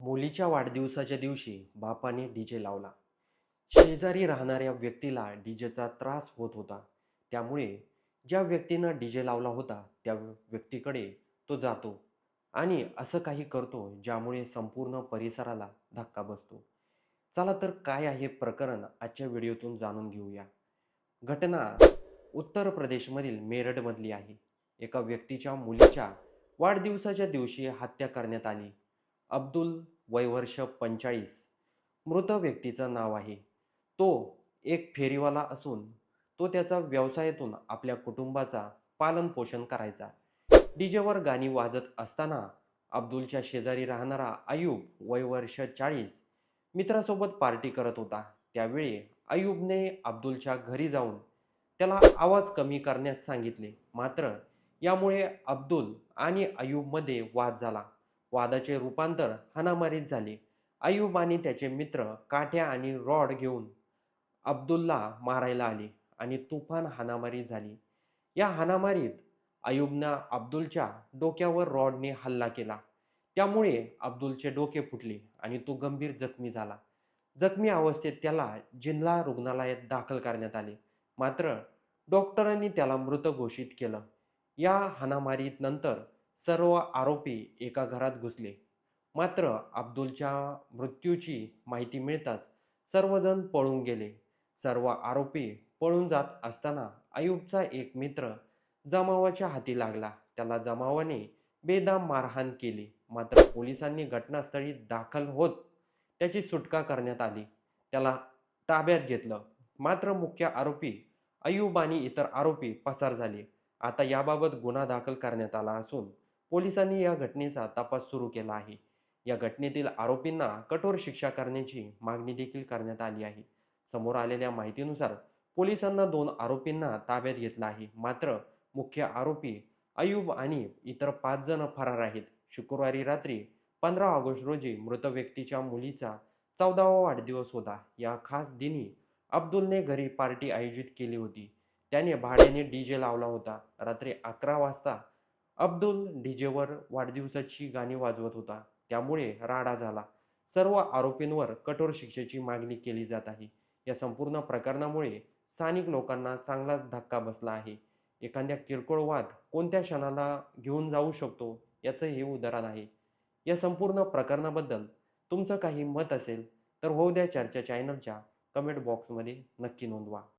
मुलीच्या वाढदिवसाच्या दिवशी बापाने डी जे लावला. शेजारी राहणाऱ्या व्यक्तीला डी जेचा त्रास होत होता. त्यामुळे ज्या व्यक्तीनं डी जे लावला होता त्या व्यक्तीकडे तो जातो आणि असं काही करतो ज्यामुळे संपूर्ण परिसराला धक्का बसतो. चला तर काय आहे प्रकरण आजच्या व्हिडिओतून जाणून घेऊया. घटना उत्तर प्रदेशमधील मेरठमधली आहे. एका व्यक्तीच्या मुलीच्या वाढदिवसाच्या दिवशी हत्या करण्यात आली. अब्दुल वयवर्ष पंचाळीस. मृत व्यक्तीचं नाव आहे. तो एक फेरीवाला असून तो त्याचा व्यवसायातून आपल्या कुटुंबाचा पालनपोषण करायचा. डीजेवर गाणी वाजत असताना अब्दुलच्या शेजारी राहणारा अयूब वयवर्ष चाळीस मित्रासोबत पार्टी करत होता. त्यावेळी अयूबने अब्दुलच्या घरी जाऊन त्याला आवाज कमी करण्यास सांगितले. मात्र यामुळे अब्दुल आणि अयूबमध्ये वाद झाला. वादाचे रूपांतर हाणामारीत झाले. अयूब आणि त्याचे मित्र काठ्या आणि रॉड घेऊन अब्दुलला मारायला आले आणि तुफान हानामारी झाली. या हाणामारीत अयूबनं अब्दुलच्या डोक्यावर रॉडने हल्ला केला. त्यामुळे अब्दुलचे डोके फुटले आणि तो गंभीर जखमी झाला. जखमी अवस्थेत त्याला जिल्हा रुग्णालयात दाखल करण्यात आले. मात्र डॉक्टरांनी त्याला मृत घोषित केलं. या हाणामारीत नंतर सर्व आरोपी एका घरात घुसले. मात्र अब्दुलच्या मृत्यूची माहिती मिळताच सर्वजण पळून गेले. सर्व आरोपी पळून जात असताना अयूबचा एक मित्र जमावाच्या हाती लागला. त्याला जमावाने बेदाम मारहाण केली. मात्र पोलिसांनी घटनास्थळी दाखल होत त्याची सुटका करण्यात आली. त्याला ताब्यात घेतलं. मात्र मुख्य आरोपी अयूब आणि इतर आरोपी पसार झाले. आता याबाबत गुन्हा दाखल करण्यात आला असून पोलिसांनी या घटनेचा तपास सुरू केला आहे. या घटनेतील आरोपींना कठोर शिक्षा करण्याची मागणी देखील करण्यात आली आहे. समोर आलेल्या माहितीनुसार पोलिसांना दोन आरोपींना ताब्यात घेतलं आहे. मात्र मुख्य आरोपी अयुब आणि इतर पाच जण फरार आहेत. शुक्रवारी रात्री पंधरा ऑगस्ट रोजी मृत व्यक्तीच्या मुलीचा चौदावा वाढदिवस होता. या खास दिनी अब्दुलने घरी पार्टी आयोजित केली होती. त्याने भाड्याने डी जे लावला होता. रात्री अकरा वाजता अब्दुल डीजेवर वाढदिवसाची गाणी वाजवत होता. त्यामुळे राडा झाला. सर्व आरोपींवर कठोर शिक्षेची मागणी केली जात आहे. या संपूर्ण प्रकरणामुळे स्थानिक लोकांना चांगलाच धक्का बसला आहे. एखाद्या किरकोळ वाद कोणत्या क्षणाला घेऊन जाऊ शकतो याचं हे उदाहरण आहे. या संपूर्ण प्रकरणाबद्दल तुमचं काही मत असेल तर होऊ द्या चर्चा चॅनलच्या कमेंट बॉक्समध्ये नक्की नोंदवा.